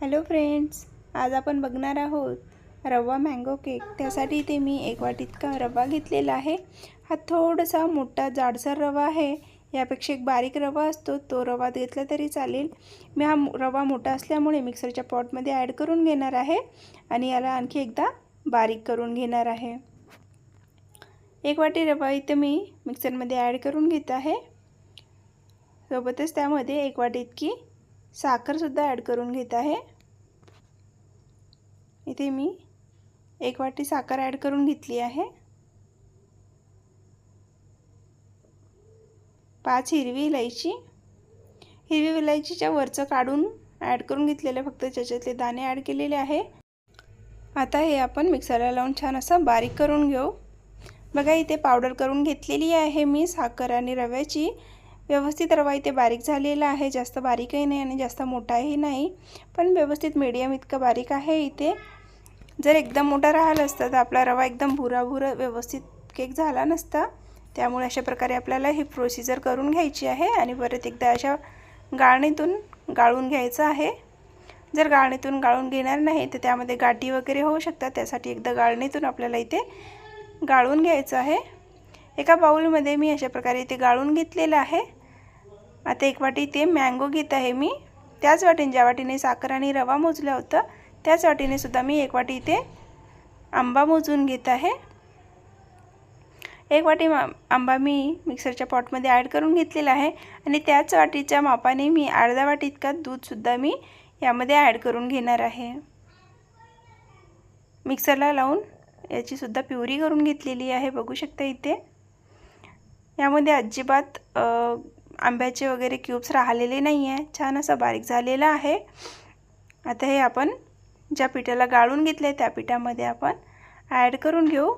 Hello friends आज आपण बघणार आहोत रवा मँगो केक त्यासाठी इथे मी एक वाटी इतका रवा घेतलेला आहे. हा थोडासा मोठा जाडसर रवा आहे. यापेक्षा एक बारीक रवा असतो. तो रवा घेतला तरी चालेल. मी हा रवा मोठा असल्यामुळे मिक्सरच्या पॉटमध्ये ॲड करून घेणार आहे आणि याला आणखी एकदा बारीक करून घेणार आहे. एक वाटी रवा इथे मी मिक्सरमध्ये ॲड करून घेत आहे. सोबतच त्यामध्ये एक वाटी इतकी साखरसुद्धा ॲड करून घेत आहे. इथे मी एक वाटी साखर ॲड करून घेतली आहे. पाच हिरवी इलायची. हिरवी इलायचीच्या वरचं काढून ॲड करून घेतलेलं फक्त त्याच्यातले दाणे ॲड केलेले आहे. आता हे आपण मिक्सरला लावून छान असं बारीक करून घेऊ. बघा इथे पावडर करून घेतलेली आहे मी साखर आणि रव्याची. व्यवस्थित रवा इथे बारीक झालेला आहे. जास्त बारीकही नाही आणि जास्त मोठाही नाही. पण व्यवस्थित मीडियम इतकं बारीक आहे इथे. जर एकदम मोठा राहिला असता तर आपला रवा एकदम भुरा व्यवस्थित केक झाला नसता. त्यामुळे अशा प्रकारे आपल्याला ही प्रोसिजर करून घ्यायची आहे आणि परत एकदा अशा गाळणीतून गाळून घ्यायचं आहे. जर गाळणीतून गाळून घेणार नाही तर त्यामध्ये गाठी वगैरे होऊ शकतात. त्यासाठी एकदा गाळणीतून आपल्याला इथे गाळून घ्यायचं आहे. एका बाऊलमध्ये मी अशा प्रकारे इथे गाळून घेतलेलं आहे. आता एक वाटी इथे मँगो घेत आहे मी. त्याच वाटीने ज्या वाटीने साखर आणि रवा मोजला होता त्याच वाटीने सुद्धा मी एक वाटी इथे आंबा मोजून घेत आहे. एक वाटी मा आंबा मी मिक्सरच्या पॉटमध्ये ॲड करून घेतलेला आहे आणि त्याच वाटीच्या मापाने मी अर्धा वाटी इतका दूधसुद्धा मी यामध्ये ॲड करून घेणार आहे. मिक्सरला लावून याचीसुद्धा प्युरी करून घेतलेली आहे बघू शकता इथे. यामध्ये अजिबात आंब्याचे वगैरे क्यूब्स राहिलेले नाही आहे छान असं बारीक झालेलं आहे. आता हे आपण ज्या पिठाला गाळून घेतलं आहे त्या पिठामध्ये आपण ॲड करून घेऊ.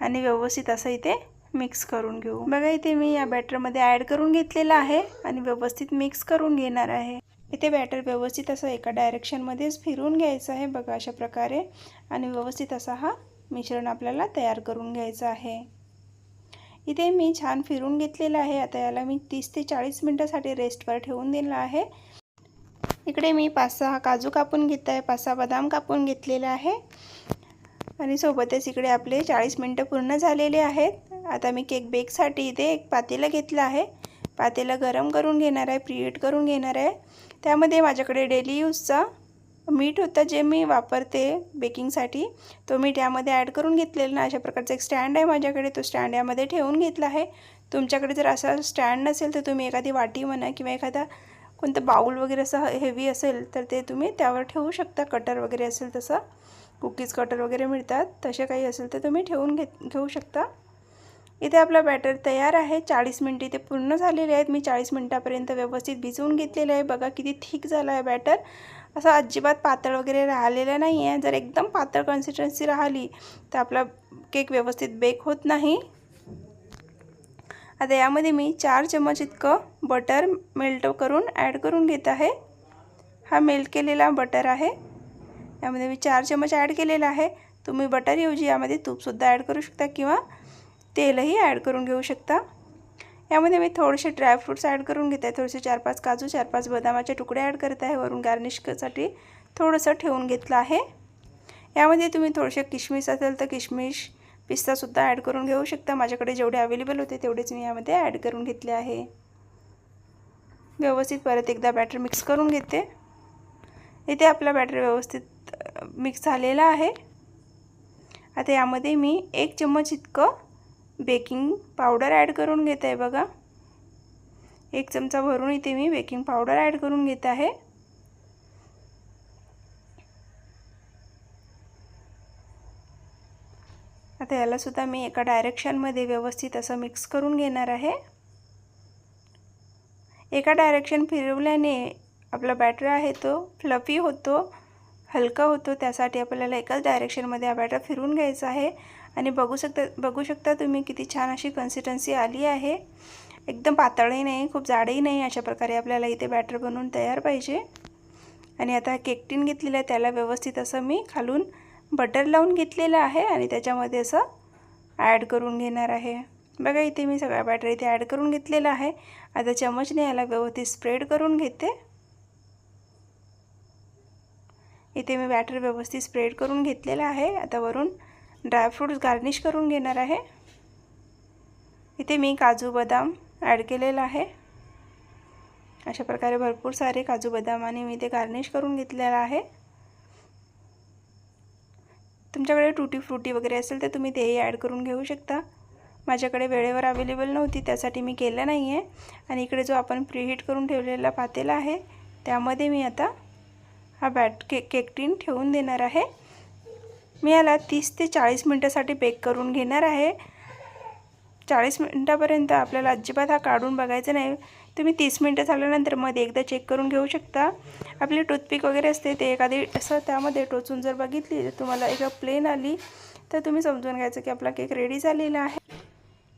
आणि व्यवस्थित असं इथे मिक्स करून घेऊ. बघा इथे मी या बॅटरमध्ये ॲड करून घेतलेलं आहे आणि व्यवस्थित मिक्स करून घेणार आहे. इथे बॅटर व्यवस्थित असं एका डायरेक्शनमध्येच फिरून घ्यायचं आहे बघा अशा प्रकारे. आणि व्यवस्थित असा हा मिश्रण आपल्याला तयार करून घ्यायचं आहे. इथे मी छान फिरून घेतलेलं आहे. आता याला मी तीस ते चाळीस मिनटासाठी रेस्टवर ठेवून दिलं आहे. इकडे मी पाच सहा काजू कापून घेत आहे पाच सहा बदाम कापून घेतलेला आहे. आणि सोबतच इकडे आपले चाळीस मिनटं पूर्ण झालेले आहेत. आता मी केक बेकसाठी इथे एक पातेलं घेतलं आहे. पातेलं गरम करून घेणार आहे प्रिएट करून घेणार आहे. त्यामध्ये माझ्याकडे डेली यूजचा मीठ होतं जे मी वापरते बेकिंगसाठी तो मीठ यामध्ये ॲड करून घेतलेला ना अशा प्रकारचा एक स्टँड आहे माझ्याकडे. तो स्टँड यामध्ये ठेवून घेतला आहे. तुमच्याकडे जर असा स्टँड नसेल तर तुम्ही एखादी वाटी म्हणा किंवा एखादा कोणतं बाऊल वगैरे असं हेवी असेल तर ते तुम्ही त्यावर ठेवू शकता. कटर वगैरे असेल तसं. कुकीज कटर वगैरे मिळतात. तसे काही असेल तर तुम्ही ठेवून घेत घेऊ शकता. इथे आपला बॅटर तयार आहे. चाळीस मिनटं इथे पूर्ण झालेले आहेत. मी चाळीस मिनटापर्यंत व्यवस्थित भिजवून घेतलेले आहे. बघा किती थिक झाला आहे बॅटर असं अजिबात पातळ वगैरे राहिलेलं नाही आहे. जर एकदम पातळ कन्सिस्टन्सी राहिली तर आपला केक व्यवस्थित बेक होत नाही. आता यामध्ये मी चार चमच इतकं बटर मेल्ट करून ॲड करून घेत आहे. हा मेल्ट केलेला बटर आहे. यामध्ये मी चार चमच ॲड केलेला आहे. तुम्ही बटरऐवजी यामध्ये तूपसुद्धा ॲड करू शकता किंवा तेलही ॲड करून घेऊ शकता. यामध्ये मी थोडेसे ड्रायफ्रूट्स ॲड करून घेत. आहे थोडेसे चार पाच काजू चार पाच बदामाचे तुकडे ॲड करत आहे. वरून गार्निशसाठी थोडंसं ठेवून घेतलं आहे. यामध्ये तुम्ही थोडेसे किशमिश असेल तर किशमिश पिस्तासुद्धा ॲड करून घेऊ शकता. माझ्याकडे जेवढे अवेलेबल होते तेवढेच मी यामध्ये ॲड करून घेतले आहे. व्यवस्थित परत एकदा बॅटर मिक्स करून घेते. इथे आपला बॅटर व्यवस्थित मिक्स झालेला आहे. आता यामध्ये मी एक चम्मच इतकं बेकिंग पावडर ॲड करून घेत आहे बघा. एक चमचा भरून इथे मी बेकिंग पावडर ॲड करून घेत आहे. आता यालासुद्धा मी एका डायरेक्शनमध्ये व्यवस्थित असं मिक्स करून घेणार आहे. एका डायरेक्शन फिरवल्याने आपला बॅटर आहे तो फ्लफी होतो. हलका होतो त्यासाठी आपल्याला एकाच डायरेक्शनमध्ये हा बॅटर फिरून घ्यायचा आहे. आणि बघू शकता बघू शकता तुम्ही किती छान अशी कन्सिस्टन्सी आली आहे. एकदम पातळही नाही खूप जाडही नाही अशा प्रकारे आपल्याला इथे बॅटर बनवून तयार पाहिजे. आणि आता केकटीन घेतलेलं आहे त्याला व्यवस्थित असं मी खालून बटर लावून घेतलेलं आहे आणि त्याच्यामध्ये असं ॲड करून घेणार आहे. बघा इथे मी सगळा बॅटर इथे ॲड करून घेतलेला आहे. आता चमचने याला व्यवस्थित स्प्रेड करून घेते. इथे मी बॅटर व्यवस्थित स्प्रेड करून घेतलेलं आहे. आता वरून ड्रायफ्रूट्स गार्निश करून घेणार आहे. इथे मी काजू बदाम ॲड केलेला आहे. अशा प्रकारे भरपूर सारे काजू बदाम आणि मी ते गार्निश करून घेतलेलं आहे. तुमच्याकडे टुटी फ्रुटी वगैरे असेल तर तुम्ही तेही ॲड करून घेऊ शकता. माझ्याकडे वेळेवर अवेलेबल नव्हती त्यासाठी मी केलं नाही आहे आणि इकडे जो आपण प्रीहीट करून ठेवलेला पातेला आहे त्यामध्ये मी आता हा बॅट केक केक टीन ठेवून देणार आहे. मी याला तीस ते चाळीस मिनटासाठी बेक करून घेणार आहे. चाळीस मिनटापर्यंत आपल्याला अजिबात हा काढून बघायचा नाही. तुम्ही तीस मिनटं झाल्यानंतरमध्ये एकदा चेक करून घेऊ शकता. आपली टूथपिक वगैरे असते ते एखादी असं त्यामध्ये टोचून जर बघितली तर तुम्हाला एका प्लेन आली तर तुम्ही समजून घ्यायचं की आपला केक रेडी झालेला आहे.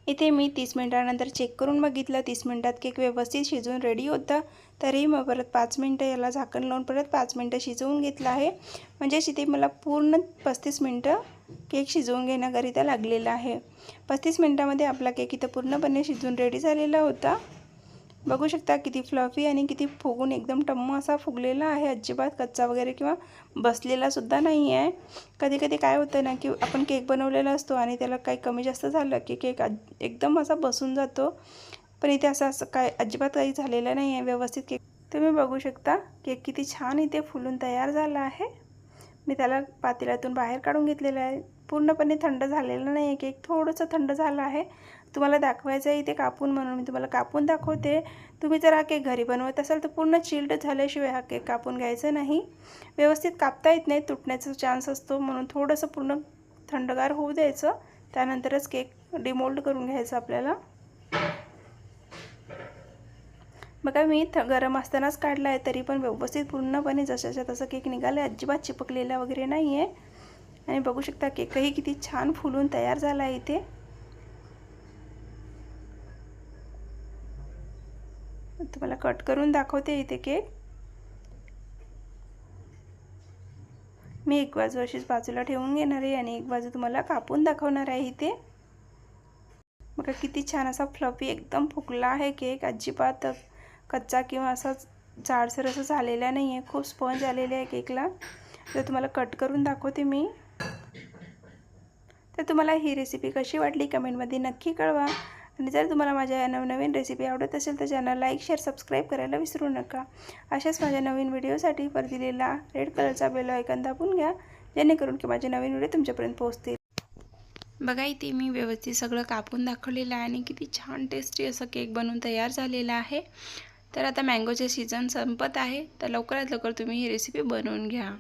इथे मी तीस मिनटानंतर चेक करून बघितलं. तीस मिनटात केक व्यवस्थित शिजवून रेडी होता. तरीही मग परत पाच मिनटं याला झाकण लावून परत पाच मिनटं शिजवून घेतलं आहे. म्हणजेच इथे मला पूर्ण पस्तीस मिनटं केक शिजवून घेण्याकरिता लागलेला आहे. पस्तीस मिनटामध्ये आपला केक इथं पूर्णपणे शिजवून रेडी झालेला होता. बघू शकता किती फ्लफी आणि किती फुगून एकदम टम्म असा फुगलेला आहे. अजिबात कच्चा वगैरे किंवा बसलेलासुद्धा नाही आहे कधी कधी काय होतं ना की आपण केक बनवलेला असतो आणि त्याला काही कमी जास्त झालं की केक एकदम असा बसून जातो. पण इथे असं असं काय अजिबात काही झालेलं नाही आहे व्यवस्थित केक तुम्ही बघू शकता केक किती छान इथे फुलून तयार झाला आहे. मी त्याला पातेल्यातून बाहेर काढून घेतलेलं आहे. पूर्णपणे थंड झालेलं नाही आहे केक थोडंसं थंड झालं आहे. तुम्हाला दाखवायचं आहे इथे कापून म्हणून मी तुम्हाला कापून दाखवते. तुम्ही जर हा केक घरी बनवत असाल तर पूर्ण चिल्ड झाल्याशिवाय हा केक कापून घ्यायचा नाही. व्यवस्थित कापता येत नाही तुटण्याचा चान्स असतो म्हणून थोडंसं पूर्ण थंडगार होऊ द्यायचं. त्यानंतरच केक डिमोल्ड करून घ्यायचं आपल्याला. बघा मी थ गरम असतानाच काढला आहे तरी पण व्यवस्थित पूर्णपणे जशाच्या तसं केक निघाला आहे अजिबात चिपकलेला वगैरे नाही आहे आणि बघू शकता केकही किती छान फुलून तयार झाला आहे इथे. तुम्हाला कट करून दाखवते इथे केक मी एक बाजू अशीच बाजूला ठेवून घेणार आहे आणि एक बाजू तुम्हाला कापून दाखवणार आहे इथे. बघा किती छान असा फ्लफी एकदम फुगला आहे केक अजिबात कच्चा किंवा असा जाडसर असं झालेला नाही आहे खूप स्पंज आलेले आहे केकला तर तुम्हाला कट करून दाखवते मी. तर तुम्हाला ही रेसिपी कशी वाटली कमेंटमध्ये नक्की कळवा. आणि जर तुम्हाला माझ्या नवनवीन रेसिपी आवडत असेल तर चॅनल लाईक शेअर सबस्क्राईब करायला विसरू नका. अशाच माझ्या नवीन व्हिडिओसाठी वर दिलेला रेड कलरचा बेल ऐकन दाबून घ्या जेणेकरून की माझे नवीन व्हिडिओ तुमच्यापर्यंत पोहोचतील. बघा इथे मी व्यवस्थित सगळं कापून दाखवलेलं आहे आणि किती छान टेस्टी असं केक बनवून तयार झालेला आहे. तर आता मँगोचे सीझन संपत आहे. तर लवकरात लवकर तुम्ही ही रेसिपी बनवून घ्या.